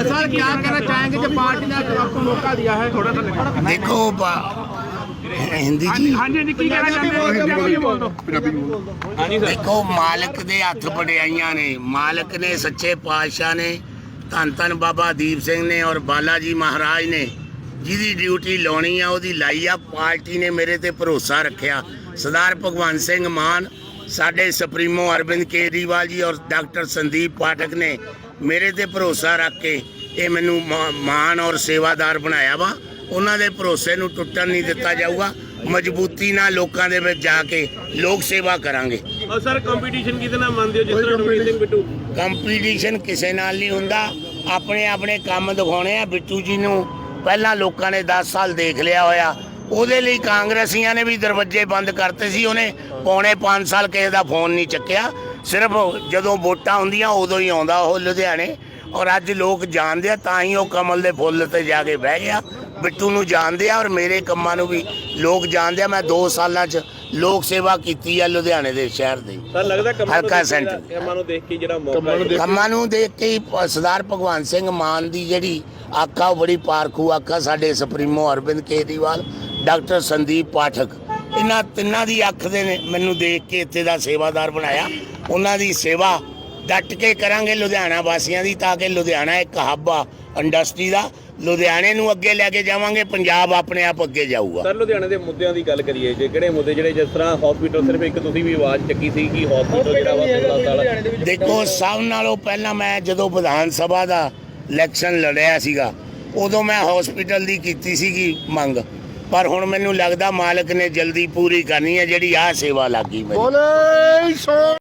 Sir क्या कहना चाहेंगे जो पार्टी ने आपको मौका दिया है थोड़ा सा ਦੇਖੋ ਬਾ- ਹਿੰਦੀ ਜੀ ਹਾਂਜੀ ਹਾਂਜੀ ਕੀ ਕਹਿਣਾ ਚਾਹੁੰਦੇ ਹੋ ਪੰਜਾਬੀ ਬੋਲ ਦਿਓ ਦੇਖੋ ਮਾਲਕ ਦੇ ਹੱਥ ਵਡਿਆਈਆਂ ਨੇ ਮਾਲਕ ਨੇ ਸੱਚੇ ਪਾਤਸ਼ਾਹ ਨੇ ਧੰਨ ਧੰਨ ਬਾਬਾ ਦੀਪ ਸਿੰਘ ਨੇ ਔਰ ਬਾਲਾ ਜੀ ਮਹਾਰਾਜ ਨੇ ਜਿਹਦੀ ਡਿਊਟੀ ਲਾਉਣੀ ਆ ਉਹਦੀ ਲਾਈ ਆ ਪਾਰਟੀ ਨੇ ਮੇਰੇ ਤੇ ਭਰੋਸਾ ਰੱਖਿਆ ਸਰਦਾਰ ਭਗਵੰਤ ਸਿੰਘ ਮਾਨ ਸਾਡੇ ਸੁਪਰੀਮੋ ਅਰਵਿੰਦ ਕੇਜਰੀਵਾਲ ਜੀ ਔਰ ਡਾਕਟਰ ਸੰਦੀਪ ਪਾਠਕ ਨੇ ਮੇਰੇ ਤੇ ਭਰੋਸਾ ਰੱਖ ਕੇ ਇਹ ਮੈਨੂੰ ਮਾ- ਮਾਣ ਔਰ ਸੇਵਾਦਾਰ ਬਣਾਇਆ ਵਾ। ਉਹਨਾਂ ਦੇ ਭਰੋਸੇ ਨੂੰ ਟੁੱਟਣ ਨਹੀਂ ਦਿੱਤਾ ਜਾਊਗਾ। ਮਜ਼ਬੂਤੀ ਨਾਲ ਲੋਕਾਂ ਦੇ ਵਿੱਚ ਜਾ ਕੇ ਲੋਕ ਸੇਵਾ ਕਰਾਂਗੇ। ਔਰ ਸਰ ਕੰਪੀਟੀਸ਼ਨ ਕਿਹਦੇ ਨਾਲ ਮੰਨਦੇ ਹੋ? ਜਿਸ ਤਰ੍ਹਾਂ ਨਵੀਨ ਸਿੰਘ ਬਿੱਟੂ। ਕੰਪੀਟੀਸ਼ਨ ਕਿਸੇ ਨਾਲ ਨਹੀਂ ਹੁੰਦਾ। ਆਪਣੇ ਆਪਣੇ ਕੰਮ ਦਿਖਾਉਣੇ ਆ। ਬਿੱਟੂ ਜੀ ਨੂੰ ਪਹਿਲਾਂ ਲੋਕਾਂ ਨੇ 10 ਸਾਲ ਦੇਖ ਲਿਆ ਹੋਇਆ। ਉਹਦੇ ਲਈ ਕਾਂਗਰਸੀਆਂ ਨੇ ਵੀ ਦਰਵਾਜ਼ੇ ਬੰਦ ਕਰਤੇ ਸੀ। ਉਹਨੇ ਪੌਣੇ 5 ਸਾਲ ਕਿਸੇ ਦਾ ਫੋਨ ਨਹੀਂ ਚੱਕਿਆ। ਸਿਰਫ ਜਦੋਂ ਵੋਟਾਂ ਹੁੰਦੀਆਂ ਉਦੋਂ ਹੀ ਆਉਂਦਾ ਉਹ ਲੁਧਿਆਣੇ। ਔਰ ਅੱਜ ਲੋਕ ਜਾਣਦੇ ਆ ਤਾਂ ਹੀ ਉਹ ਕਮਲ ਦੇ ਫੁੱਲ ਤੇ ਜਾ ਕੇ ਬਹਿ ਗਿਆ। ਬਿੱਟੂ ਨੂੰ ਜਾਣਦੇ ਆ ਔਰ ਮੇਰੇ ਕੰਮਾਂ ਨੂੰ ਵੀ ਲੋਕ ਜਾਣਦੇ ਆ। ਮੈਂ 2 ਸਾਲਾਂ 'ਚ ਲੋਕ ਸੇਵਾ ਕੀਤੀ ਆ ਲੁਧਿਆਣੇ ਦੇ ਸ਼ਹਿਰ ਦੀ। ਸਰ ਲੱਗਦਾ ਹਲਕਾ ਸੈਂਟਰ। ਕੰਮਾਂ ਨੂੰ ਦੇਖ ਕੇ ਜਿਹੜਾ ਮੌਕਾ ਹੈ। ਕੰਮਾਂ ਨੂੰ ਦੇਖ ਕੇ ਹੀ ਪ- ਸਰਦਾਰ ਭਗਵਾਨ ਸਿੰਘ ਮਾਨ ਦੀ ਜਿਹੜੀ ਆਕਾ ਉਹ ਬੜੀ ਪਾਰਖੂ ਆਕਾ ਸਾਡੇ ਸੁਪਰੀਮੋ ਅਰਵਿੰਦ ਕੇਜਰੀਵਾਲ ਡਾਕਟਰ ਸੰਦੀਪ ਪਾਠਕ। ਇਹਨਾਂ ਤਿੰਨਾਂ ਦੀ ਅੱਖ ਦੇ ਨੇ ਮੈਨੂੰ ਦੇਖ ਕੇ ਇੱਥੇ ਦਾ ਸੇਵਾਦਾਰ ਬਣਾਇਆ। ਉਹਨਾਂ ਦੀ ਸੇਵਾ ਡਟ ਕੇ ਕਰਾਂਗੇ ਲੁਧਿਆਣਾ ਵਾਸੀਆਂ ਦੀ ਤਾਂ ਕਿ ਲੁਧਿਆਣਾ ਇੱਕ ਹੱਬ ਆ ਇੰਡਸਟਰੀ ਦਾ। ਲੁਧਿਆਣੇ ਨੂੰ ਅੱਗੇ ਲੈ ਕੇ ਜਾਵਾਂਗੇ ਪੰਜਾਬ ਆਪਣੇ ਆਪ ਅੱਗੇ ਜਾਊਗਾ। ਸਰ ਲੁਧਿਆਣੇ ਦੇ ਮੁੱਦਿਆਂ ਦੀ ਗੱਲ ਕਰੀਏ ਜੇ ਕਿਹੜੇ ਮੁੱਦੇ ਜਿਹੜੇ ਜਿਸ ਤਰ੍ਹਾਂ ਹਸਪੀਟਲ ਸਿਰਫ ਇੱਕ ਤੁਸੀਂ ਵੀ ਆਵਾਜ਼ ਚੱਕੀ ਸੀ ਕਿ ਹਸਪੀਟਲ ਜਿਹੜਾ ਵਾ ਸਿਵਲ ਹਸਪਤਾਲ ਦੇਖੋ ਸਭ ਨਾਲੋਂ ਪਹਿਲਾਂ ਮੈਂ ਜਦੋਂ ਵਿਧਾਨ ਸਭਾ ਦਾ ਇਲੈਕਸ਼ਨ ਲੜਿਆ ਸੀਗਾ ਉਦੋਂ ਮੈਂ ਹਸਪੀਟਲ ਦੀ ਕੀਤੀ ਸੀਗੀ ਮੰਗ। ਪਰ ਹੁਣ ਮੈਨੂੰ ਲੱਗਦਾ ਮਾਲਕ ਨੇ ਜਲਦੀ ਪੂਰੀ ਕਰਨੀ ਹੈ, ਜਿਹੜੀ ਆਹ ਸੇਵਾ ਲੱਗੀ ਮੈਨੂੰ ਬੋਲੇ ਸੋ